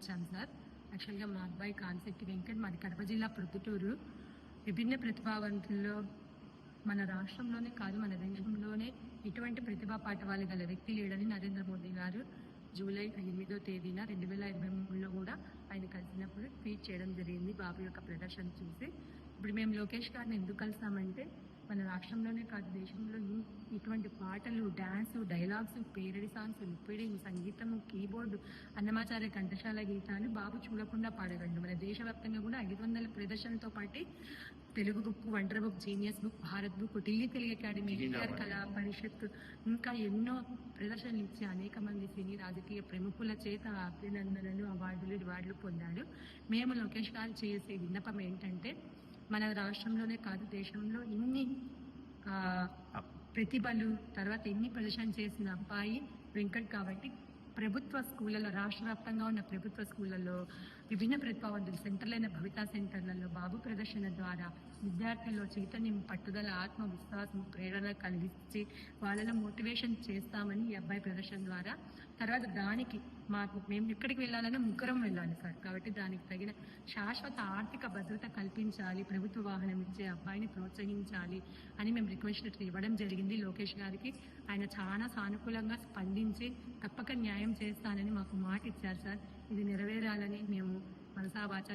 వచ్చాను సార్. యాక్చువల్గా మా అబ్బాయి కాన్సెప్ట్ వెంకట్ మాది కడప జిల్లా ప్రొద్దుటూరు. విభిన్న ప్రతిభావంతుల్లో మన రాష్ట్రంలోనే కాదు మన దేశంలోనే ఇటువంటి ప్రతిభా పాఠవాలు గల వ్యక్తి లేడని నరేంద్ర మోదీ గారు జూలై ఎనిమిదో తేదీన రెండు వేల ఇరవై మూడులో కూడా ఆయన కలిసినప్పుడు ట్వీట్ చేయడం జరిగింది. బాబు యొక్క ప్రదర్శన చూసి. ఇప్పుడు మేము లోకేష్ గారిని ఎందుకు కలిసామంటే మన రాష్ట్రంలోనే కాదు దేశంలో ఇటువంటి పాటలు డ్యాన్స్ డైలాగ్స్ పేరడి సాంగ్స్ లిక్విడింగ్ సంగీతము కీబోర్డు అన్నమాచార్య కంఠశాల గీతాలు బాబు చూడకుండా పాడగలడు మన దేశవ్యాప్తంగా కూడా ఐదు వందల ప్రదర్శనతో పాటు Telugu book wonder book genius book Bharat book Delhi Telugu academy NTR Kala Parishat ఇంకా ఎన్నో ప్రదర్శనలు ఇచ్చి అనేక మంది సినీ రాజకీయ ప్రముఖుల చేత అభినందనలు అవార్డులు రివార్డులు పొందాడు మేము లోకేష్ గారు చేసే విన్నపం ఏంటంటే మన రాష్ట్రంలోనే కాదు దేశంలో ఇన్ని ప్రతిభలు తర్వాత ఎన్ని ప్రదర్శన చేసిన అబ్బాయి వెంకట్ కాబట్టి ప్రభుత్వ స్కూళ్ళలో రాష్ట్ర వ్యాప్తంగా ఉన్న ప్రభుత్వ స్కూళ్ళలో విభిన్న ప్రతిభావంతులు సెంటర్లైన భవితా సెంటర్లలో బాబు ప్రదర్శన ద్వారా విద్యార్థుల్లో చైతన్యం పట్టుదల ఆత్మవిశ్వాసం ప్రేరణ కలిగించి వాళ్ళలో మోటివేషన్ చేస్తామని ఈ అబ్బాయి ప్రదర్శన ద్వారా తర్వాత దానికి మాకు మేము ఎక్కడికి వెళ్ళాలన్నా ముగ్గురం వెళ్ళాలి సార్. కాబట్టి దానికి తగిన శాశ్వత ఆర్థిక భద్రత కల్పించాలి ప్రభుత్వ వాహనం ఇచ్చే అబ్బాయిని ప్రోత్సహించాలి అని మేము రిక్వెస్ట్ లెటర్ ఇవ్వడం జరిగింది లోకేష్ గారికి. ఆయన చాలా సానుకూలంగా స్పందించి తప్పక న్యాయం చేస్తానని మాకు మాట ఇచ్చారు సార్. ఇది నెరవేరాలని మేము మనసా వాచ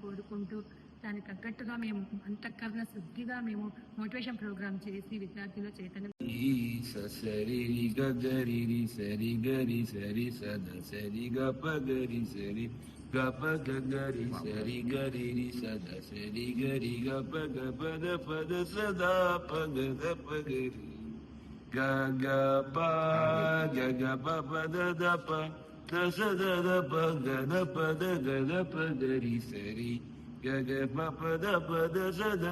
కోరుకుంటూ దానికి తగ్గట్టుగా మేము అంతఃకరణ శుద్ధిగా మేము మోటివేషన్ ప్రోగ్రామ్ చేసి విద్యార్థుల్లో చైతన్యం ఈ స సరి రి గ గరి రి సరి గరి సరి సద సరి గ ప గరి సరి గ ప గ గరి సరి గరి రి సద సరి గరి గ ప గ పద పద సదా ప గ ప గరి గ గ ప గ గ ప ప ద ప ద స ద ప గ ప గ ప గరి సరి ಗಗ ಪದ ಪದ ಸದ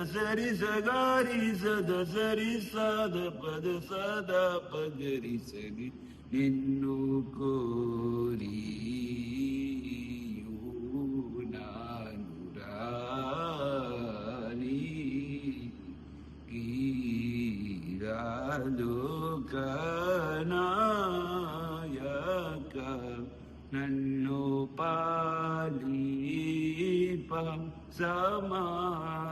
ಸಗಾರಿ ಸದ ಸರಿ ಸಾದ ಪದ ಸದ ಪಗರಿ ಸರಿ ನಿನ್ನು ಕೋರಿಯೂ ನಾನುರಾನಿ ಕೀರಾಲೋಕನಾಯಕ ನನ್ನೋಪಾ समायामि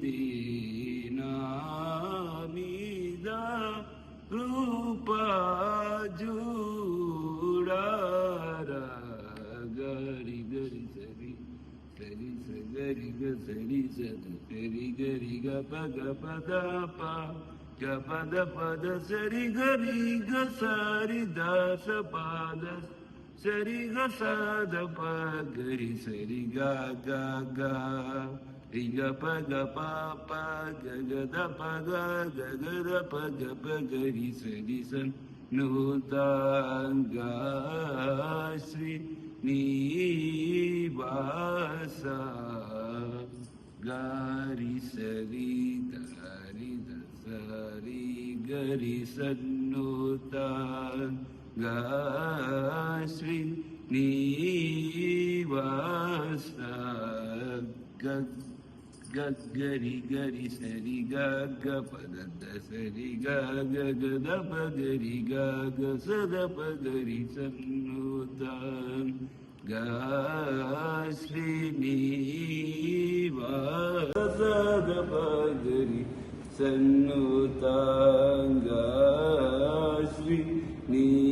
दीनामिद मि गरि गरि सरि सरि स गरि ग सरि सद सरि गरि ग पग पद पद पद सरि गरि ग सरि दास पाद சரி கசாத பகரி சரி ரிக பக பாப ககத பக ககத பக பகரி சரி சன் நூதாங்காஸ்ரீ நீபாசா காரி சரி தாரி தசாரி கரி சன்னூதான் गाश्री नीवा स गगरि गरि सरि ग ग पदसरि गगदपगरि ग सदपगरि सन्नुता गश्विवा सदपगरि सन्नुता गी नी